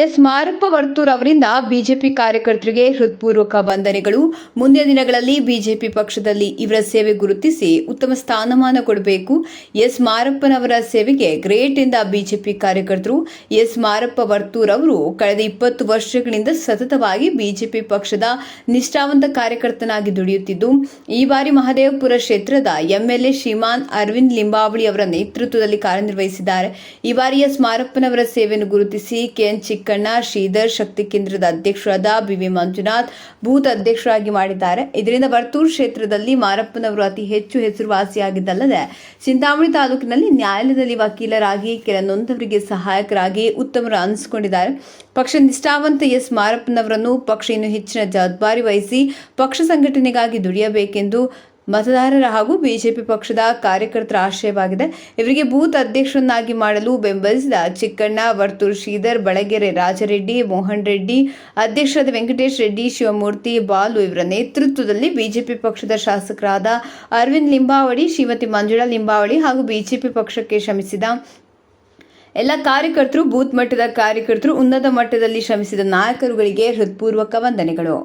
S Marappa Varthur ಅವರಿಂದ BJP ಕಾರ್ಯಕರ್ತರಿಗೆ ಹೃತ್ಪೂರ್ವಕ ವಂದನೆಗಳು. ಮುಂದಿನ ದಿನಗಳಲ್ಲಿ ಬಿಜೆಪಿ ಪಕ್ಷದಲ್ಲಿ ಇವರ ಸೇವೆ ಗುರುತಿಸಿ ಉತ್ತಮ ಸ್ಥಾನಮಾನ ಕೊಡಬೇಕು. ಎಸ್ ಮಾರಪ್ಪನವರ ಸೇವೆಗೆ ಗ್ರೇಟ್ ಎಂದ ಬಿಜೆಪಿ ಕಾರ್ಯಕರ್ತರು. ಎಸ್ ಮಾರಪ್ಪ ವರ್ತೂರ್ ಅವರು ಕಳೆದ ಇಪ್ಪತ್ತು ವರ್ಷಗಳಿಂದ ಸತತವಾಗಿ ಬಿಜೆಪಿ ಪಕ್ಷದ ನಿಷ್ಠಾವಂತ ಕಾರ್ಯಕರ್ತನಾಗಿ ದುಡಿಯುತ್ತಿದ್ದು, ಈ ಬಾರಿ ಮಹದೇವಪುರ ಕ್ಷೇತ್ರದ ಎಂಎಲ್ಎ ಶ್ರೀಮಾನ್ ಅರವಿಂದ್ ಲಿಂಬಾವಳಿ ಅವರ ನೇತೃತ್ವದಲ್ಲಿ ಕಾರ್ಯನಿರ್ವಹಿಸಿದ್ದಾರೆ. ಈ ಬಾರಿ ಎಸ್ ಮಾರಪ್ಪನವರ ಸೇವೆಯನ್ನು ಗುರುತಿಸಿ ಕೆಎನ್ ಚಿಕ್ಕಣ್ಣ ಶ್ರೀಧರ್ ಶಕ್ತಿ ಕೇಂದ್ರದ ಅಧ್ಯಕ್ಷರಾದ ಬಿವಿ ಮಂಜುನಾಥ್ ಬೂತ್ ಅಧ್ಯಕ್ಷರಾಗಿ ಮಾಡಿದ್ದಾರೆ. ಇದರಿಂದ ಬರ್ತೂರು ಕ್ಷೇತ್ರದಲ್ಲಿ ಮಾರಪ್ಪನವರು ಅತಿ ಹೆಚ್ಚು ಹೆಸರುವಾಸಿಯಾಗಿದ್ದಲ್ಲದೆ ಚಿಂತಾಮಣಿ ತಾಲೂಕಿನಲ್ಲಿ ನ್ಯಾಯಾಲಯದಲ್ಲಿ ವಕೀಲರಾಗಿ ಕೆಲ ನೊಂದವರಿಗೆ ಸಹಾಯಕರಾಗಿ ಉತ್ತಮರು ಅನಿಸಿಕೊಂಡಿದ್ದಾರೆ. ಪಕ್ಷ ನಿಷ್ಠಾವಂತ ಎಸ್ ಮಾರಪ್ಪನವರನ್ನು ಪಕ್ಷ ಇನ್ನು ಹೆಚ್ಚಿನ ಜವಾಬ್ದಾರಿ ವಹಿಸಿ ಪಕ್ಷ ಸಂಘಟನೆಗಾಗಿ ದುಡಿಯಬೇಕೆಂದು ಮತದಾರರ ಹಾಗೂ ಬಿಜೆಪಿ ಪಕ್ಷದ ಕಾರ್ಯಕರ್ತರ ಆಶಯವಾಗಿದೆ. ಇವರಿಗೆ ಬೂತ್ ಅಧ್ಯಕ್ಷರನ್ನಾಗಿ ಮಾಡಲು ಬೆಂಬಲಿಸಿದ ಚಿಕ್ಕಣ್ಣ, ವರ್ತೂರ್ ಶ್ರೀಧರ್, ಬಳಗೆರೆ ರಾಜರೆಡ್ಡಿ, ಮೋಹನ್ ರೆಡ್ಡಿ, ಅಧ್ಯಕ್ಷರಾದ ವೆಂಕಟೇಶ್ ರೆಡ್ಡಿ, ಶಿವಮೂರ್ತಿ ಬಾಲು ಇವರ ನೇತೃತ್ವದಲ್ಲಿ ಬಿಜೆಪಿ ಪಕ್ಷದ ಶಾಸಕರಾದ ಅರವಿಂದ್ ಲಿಂಬಾವಳಿ, ಶ್ರೀಮತಿ ಮಂಜುಳಾ ಲಿಂಬಾವಳಿ ಹಾಗೂ ಬಿಜೆಪಿ ಪಕ್ಷಕ್ಕೆ ಶ್ರಮಿಸಿದ ಎಲ್ಲ ಕಾರ್ಯಕರ್ತರು, ಬೂತ್ ಮಟ್ಟದ ಕಾರ್ಯಕರ್ತರು, ಉನ್ನತ ಮಟ್ಟದಲ್ಲಿ ಶ್ರಮಿಸಿದ ನಾಯಕರುಗಳಿಗೆ ಹೃತ್ಪೂರ್ವಕ ವಂದನೆಗಳು.